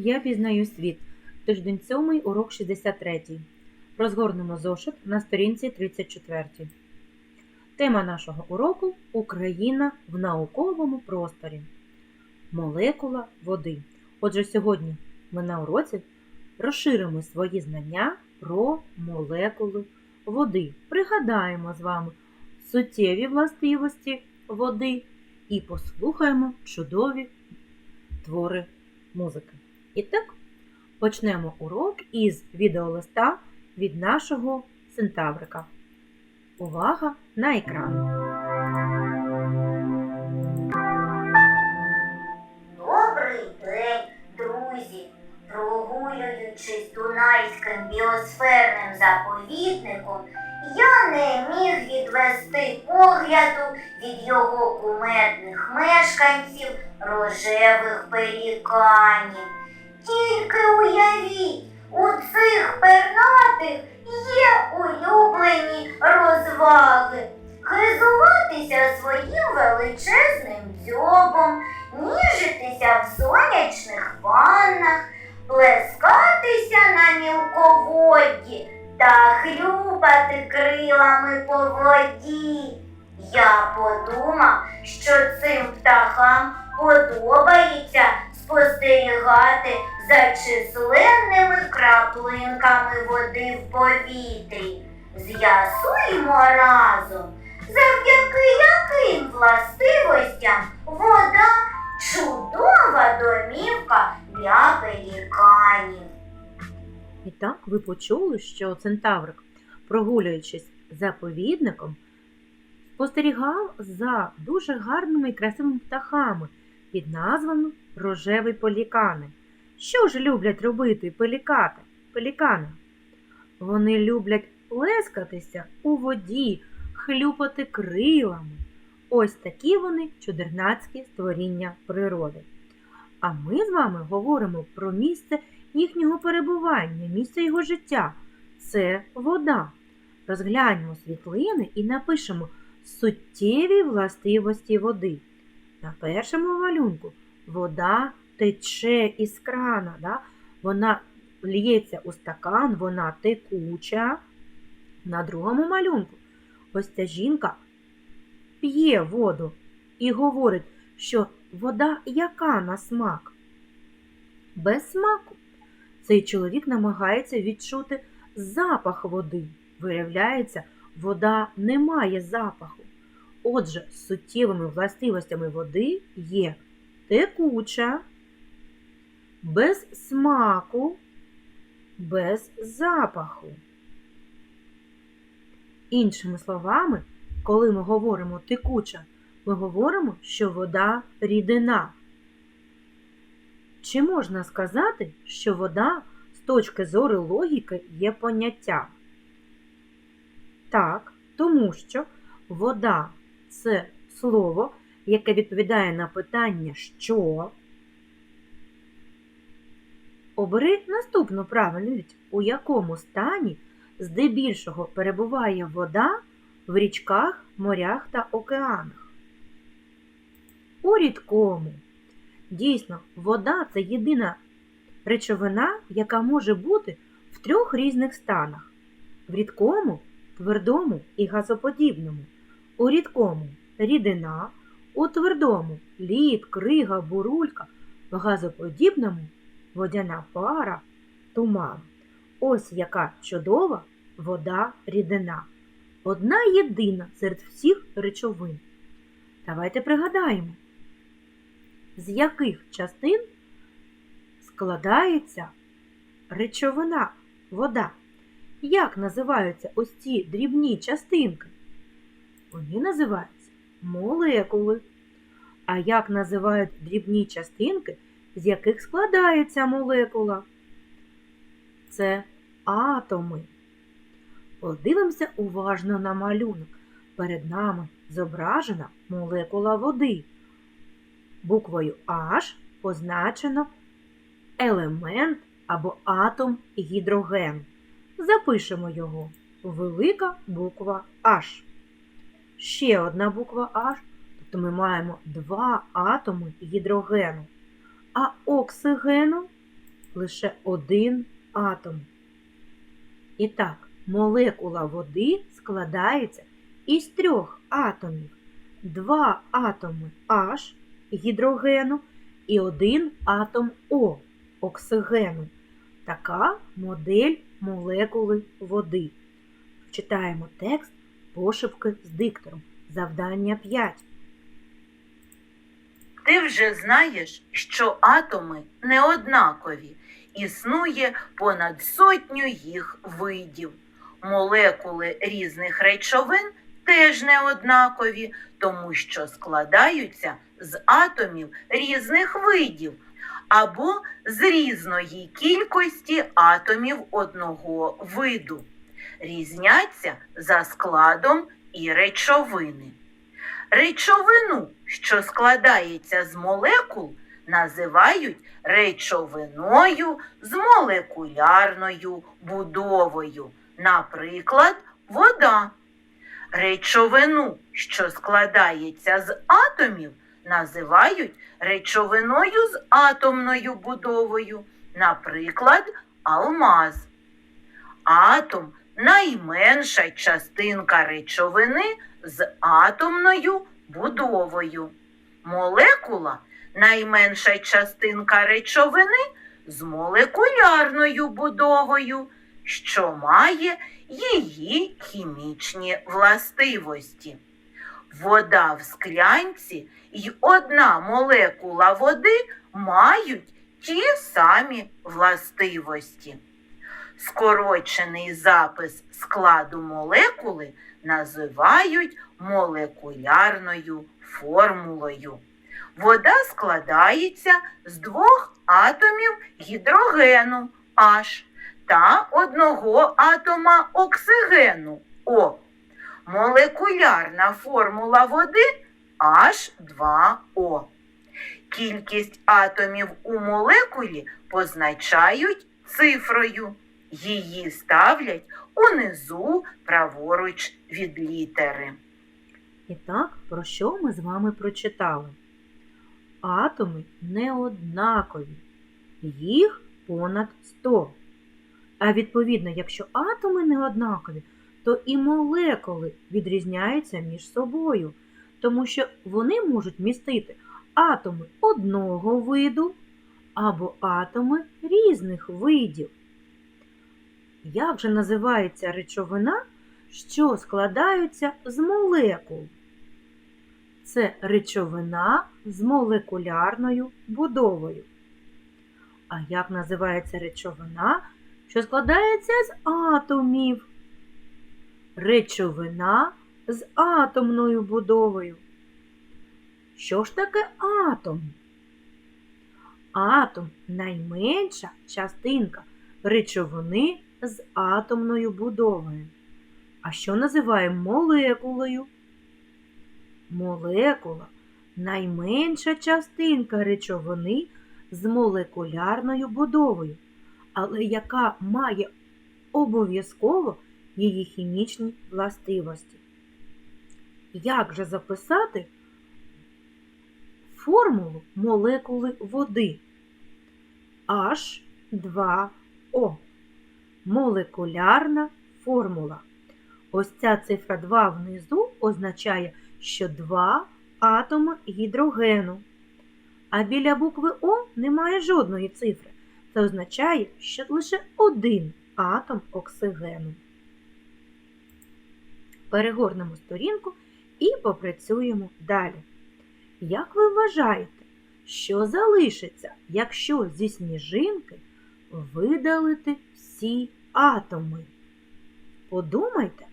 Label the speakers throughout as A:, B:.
A: Я пізнаю світ. Тиждень 7, урок 63. Розгорнемо зошит на сторінці 34. Тема нашого уроку Україна в науковому просторі. Молекула води. Отже, сьогодні ми на уроці розширимо свої знання про молекули води. Пригадаємо з вами суттєві властивості води і послухаємо чудові твори музики. І так, почнемо урок із відеолиста від нашого синтаврика. Увага на екран!
B: Добрий день, друзі! Прогулюючись Дунайським біосферним заповідником, я не міг відвести погляду від його кумедних мешканців рожевих пеліканів. Тільки уявіть, у цих пернатих є улюблені розваги. Хизуватися своїм величезним дзьобом, ніжитися в сонячних ваннах, плескатися на мілководді та хлюпати крилами по воді. Я подумав, що цим птахам подобається спостерігати за численними краплинками води в повітрі. З'ясуємо разом, завдяки яким властивостям вода чудова домівка для пеліканів.
A: І так ви почули, що центаврик, прогулюючись заповідником, спостерігав за дуже гарними і красивими птахами під назвами рожеві пелікани. Що ж люблять робити пелікати? пелікани? Вони люблять плескатися у воді, хлюпати крилами. Ось такі вони чудернацькі створіння природи. А ми з вами говоримо про місце їхнього перебування, місце його життя. Це вода. Розгляньмо світлини і напишемо суттєві властивості води. На першому малюнку вода тече із крана. Да? Вона лється у стакан, вона текуча. На другому малюнку ось ця жінка п'є воду і говорить, що вода яка на смак? Без смаку. Цей чоловік намагається відчути запах води. Виявляється, вода не має запаху. Отже, суттєвими властивостями води є текуча, без смаку, без запаху. Іншими словами, коли ми говоримо текуча, ми говоримо, що вода рідина. Чи можна сказати, що вода з точки зору логіки є поняттям? Так, тому що вода це слово, яке відповідає на питання що. Обери наступну правильну відповідь, у якому стані здебільшого перебуває вода в річках, морях та океанах. У рідкому. Дійсно, вода це єдина речовина, яка може бути в трьох різних станах: в рідкому, твердому і газоподібному. У рідкому рідина, у твердому лід, крига, бурулька, в газоподібному водяна пара, туман. Ось яка чудова вода рідина. Одна єдина серед всіх речовин. Давайте пригадаємо, з яких частин складається речовина вода. Як називаються ось ці дрібні частинки? Вони називаються молекули. А як називають дрібні частинки, з яких складається молекула? Це атоми. Подивимося уважно на малюнок. Перед нами зображена молекула води. Буквою H позначено елемент або атом гідроген. Запишемо його. Велика буква H. Ще одна буква H, тобто ми маємо два атоми гідрогену. А оксигену лише один атом. І так, молекула води складається із трьох атомів. Два атоми H гідрогену і один атом О оксигену. Така модель молекули води. Читаємо текст пошивки з диктором. Завдання 5.
C: Ти вже знаєш, що атоми не однакові. Існує понад сотню їх видів. Молекули різних речовин теж не однакові, тому що складаються з атомів різних видів або з різної кількості атомів одного виду. Різняться за складом і речовини. Речовину, що складається з молекул, називають речовиною з молекулярною будовою, наприклад, вода. Речовину, що складається з атомів, називають речовиною з атомною будовою, наприклад, алмаз. Атом найменша частинка речовини з атомною будовою. Молекула найменша частинка речовини з молекулярною будовою, що має її хімічні властивості. Вода в склянці і одна молекула води мають ті самі властивості. Скорочений запис складу молекули називають молекулярною формулою. Вода складається з двох атомів гідрогену H та одного атома оксигену О. Молекулярна формула води H2O. Кількість атомів у молекулі позначають цифрою. Її ставлять унизу праворуч від літери.
A: І так, про що ми з вами прочитали? Атоми не однакові, їх понад 100. А відповідно, якщо атоми не однакові, то і молекули відрізняються між собою, тому що вони можуть містити атоми одного виду або атоми різних видів. Як же називається речовина, що складаються з молекул? Це речовина з молекулярною будовою. А як називається речовина, що складається з атомів? Речовина з атомною будовою. Що ж таке атом? Атом найменша частинка речовини з атомною будовою. А що називаємо молекулою? Молекула найменша частинка речовини з молекулярною будовою, але яка має обов'язково її хімічні властивості. Як же записати формулу молекули води H2O? Молекулярна формула. Ось ця цифра 2 внизу означає, що два атоми гідрогену. А біля букви О немає жодної цифри. Це означає, що лише один атом оксигену. Перегорнемо сторінку і попрацюємо далі. Як ви вважаєте, що залишиться, якщо зі сніжинки видалити всі атоми? Подумайте,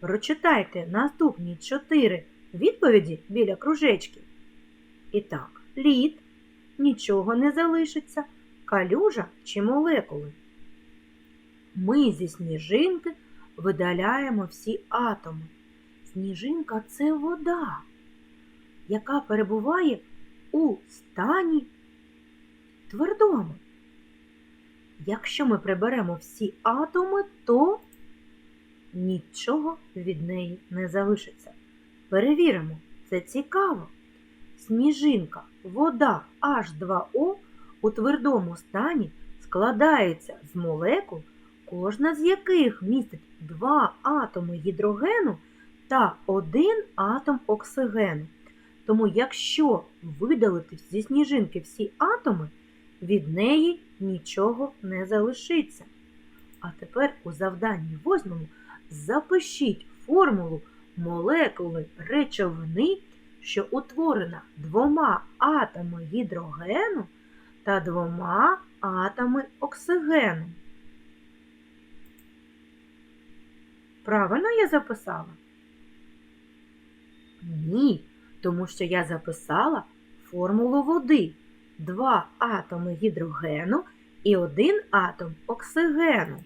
A: прочитайте наступні чотири відповіді біля кружечків. І так, лід, нічого не залишиться, калюжа чи молекули. Ми зі сніжинки видаляємо всі атоми. Сніжинка це вода, яка перебуває у стані твердому. Якщо ми приберемо всі атоми, то нічого від неї не залишиться. Перевіримо, це цікаво. Сніжинка, вода H2O у твердому стані складається з молекул, кожна з яких містить два атоми гідрогену та один атом оксигену. Тому, якщо видалити зі сніжинки всі атоми, від неї нічого не залишиться. А тепер у завданні восьмому запишіть формулу молекули речовини, що утворена двома атомами гідрогену та двома атоми оксигену. Правильно я записала? Ні, тому що я записала формулу води. Два атоми гідрогену і один атом оксигену.